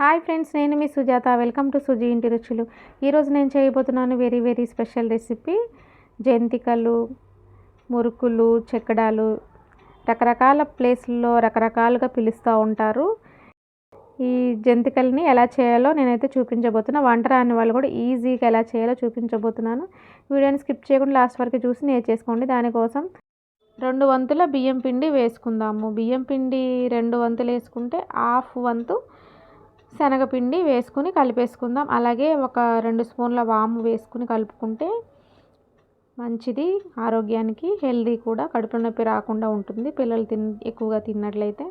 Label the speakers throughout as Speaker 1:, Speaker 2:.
Speaker 1: Hi friends నేను మీ Sujatha. Welcome to Suji ఇంటి రుచులు. ఈరోజు నేను చేయబోతున్నాను వెరీ వెరీ స్పెషల్ రెసిపీ. జంతికలు మురుకులు చెక్కడాలు రకరకాల ప్లేస్లో రకరకాలుగా పిలుస్తూ ఉంటారు. ఈ జంతికల్ని ఎలా చేయాలో నేనైతే చూపించబోతున్నా. వంట రాని వాళ్ళు కూడా ఈజీగా ఎలా చేయాలో చూపించబోతున్నాను. వీడియోని స్కిప్ చేయకుండా లాస్ట్ వరకు చూసి నేర్చేసుకోండి. దానికోసం రెండు వంతుల బియ్యం పిండి వేసుకుందాము. బియ్యం పిండి రెండు వంతులు వేసుకుంటే హాఫ్ వంతు శనగపిండి వేసుకుని కలిపేసుకుందాం. అలాగే ఒక రెండు స్పూన్ల వాము వేసుకుని కలుపుకుంటే మంచిది. ఆరోగ్యానికి హెల్దీ కూడా. కడుపు నొప్పి రాకుండా ఉంటుంది. పిల్లలు తిన్ ఎక్కువగా తిన్నట్లయితే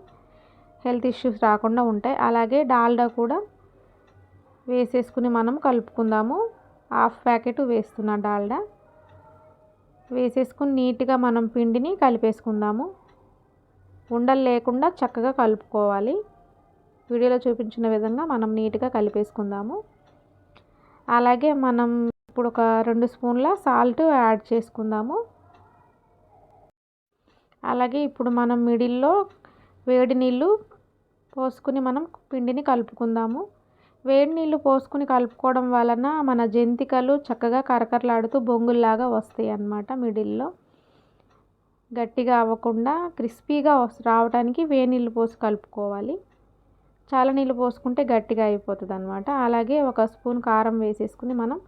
Speaker 1: హెల్త్ ఇష్యూస్ రాకుండా ఉంటాయి. అలాగే డాల్డా కూడా వేసేసుకుని మనం కలుపుకుందాము. హాఫ్ ప్యాకెట్ వేస్తున్నా డాల్డా. వేసేసుకుని నీట్గా మనం పిండిని కలిపేసుకుందాము. ఉండలు లేకుండా చక్కగా కలుపుకోవాలి. వీడియోలో చూపించిన విధంగా మనం నీట్గా కలిపేసుకుందాము. అలాగే మనం ఇప్పుడు ఒక రెండు స్పూన్ల సాల్ట్ యాడ్ చేసుకుందాము. అలాగే ఇప్పుడు మనం మిడిల్లో వేడి నీళ్ళు పోసుకుని మనం పిండిని కలుపుకుందాము. వేడి నీళ్ళు పోసుకుని కలుపుకోవడం వలన మన జంతికలు చక్కగా కరకరలాడుతూ బొంగుల్లాగా వస్తాయి అన్నమాట మిడిల్లో. గట్టిగా అవ్వకుండా క్రిస్పీగా రావడానికి వేడి నీళ్ళు పోసి కలుపుకోవాలి. చాలా నీళ్ళు పోసుకుంటే గట్టిగా అయిపోతుంది అనమాట అలాగే ఒక స్పూన్ కారం వేసేసుకుని మనం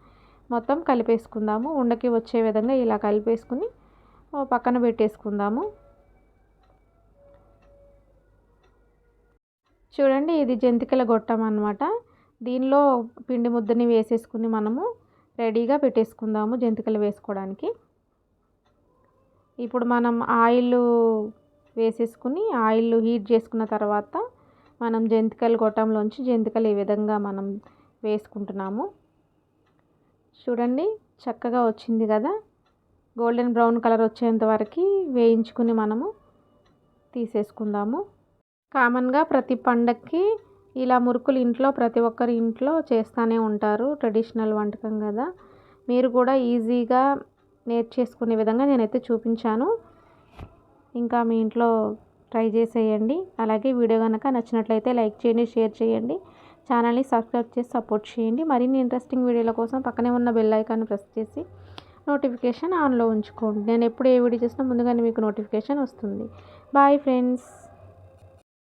Speaker 1: మొత్తం కలిపేసుకుందాము. ఉండకి వచ్చే విధంగా ఇలా కలిపేసుకుని పక్కన పెట్టేసుకుందాము. చూడండి ఇది జంతికల గొట్టం అనమాట దీనిలో పిండి ముద్దని వేసేసుకుని మనము రెడీగా పెట్టేసుకుందాము జంతికలు వేసుకోవడానికి. ఇప్పుడు మనం ఆయిల్ వేసేసుకుని ఆయిల్ హీట్ చేసుకున్న తర్వాత మనం జంతికలు గొట్టంలోంచి జంతికలు ఈ విధంగా మనం వేసుకుంటున్నాము. చూడండి చక్కగా వచ్చింది కదా. గోల్డెన్ బ్రౌన్ కలర్ వచ్చేంత వరకు వేయించుకుని మనము తీసేసుకుందాము. కామన్గా ప్రతి పండక్కి ఇలా మురుకులు ఇంట్లో ప్రతి ఒక్కరి ఇంట్లో చేస్తూనే ఉంటారు ట్రెడిషనల్ వంటకం కదా. మీరు కూడా ఈజీగా నేర్చేసుకునే విధంగా నేనైతే చూపించాను. ఇంకా మీ ఇంట్లో ట్రై చేసేయండి. అలాగే వీడియో కనుక నచ్చినట్లయితే లైక్ చేయండి షేర్ చేయండి. ఛానల్ని సబ్స్క్రైబ్ చేసి సపోర్ట్ చేయండి. మరిన్ని ఇంట్రెస్టింగ్ వీడియోల కోసం పక్కనే ఉన్న బెల్ ఐకాన్ ప్రెస్ చేసి నోటిఫికేషన్ ఆన్లో ఉంచుకోండి. నేను ఎప్పుడు ఏ వీడియో చేసినా ముందుగానే మీకు నోటిఫికేషన్ వస్తుంది. Bye friends.